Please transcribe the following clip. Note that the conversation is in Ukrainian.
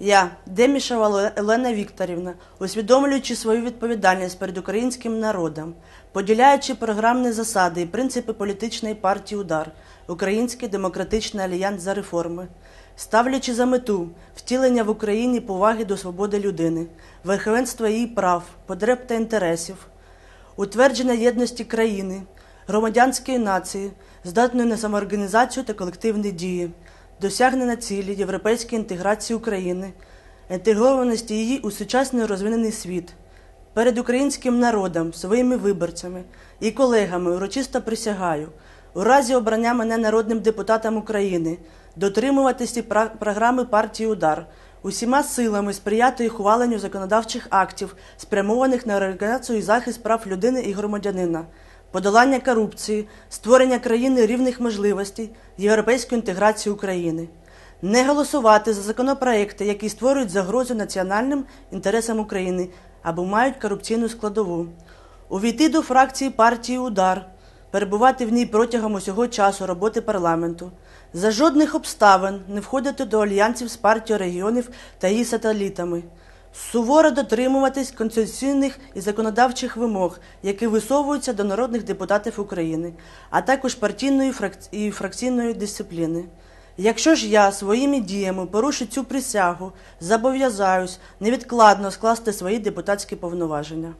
Я, Демішева Оле- Олена Вікторівна, усвідомлюючи свою відповідальність перед українським народом, поділяючи програмні засади і принципи політичної партії Удар, Український демократичний альянс за реформи, ставлячи за мету втілення в Україні поваги до свободи людини, верховенства її прав, потреб та інтересів, утвердження єдності країни, громадянської нації, здатної на самоорганізацію та колективні дії, досягнення цілі європейської інтеграції України, інтегрованості її у сучасний розвинений світ. Перед українським народом, своїми виборцями і колегами урочисто присягаю, у разі обрання мене народним депутатом України дотримуватися програми партії Удар, усіма силами сприяти їх ухваленню законодавчих актів, спрямованих на реалізацію і захист прав людини і громадянина, подолання корупції, створення країни рівних можливостей, європейську інтеграцію України. Не голосувати за законопроекти, які створюють загрозу національним інтересам України або мають корупційну складову. Увійти до фракції партії Удар, перебувати в ній протягом усього часу роботи парламенту, за жодних обставин не входити до альянсів з партією регіонів та її сателітами, суворо дотримуватись конституційних і законодавчих вимог, які висовуються до народних депутатів України, а також партійної і фракційної дисципліни. Якщо ж я своїми діями порушу цю присягу, зобов'язаюсь невідкладно скласти свої депутатські повноваження.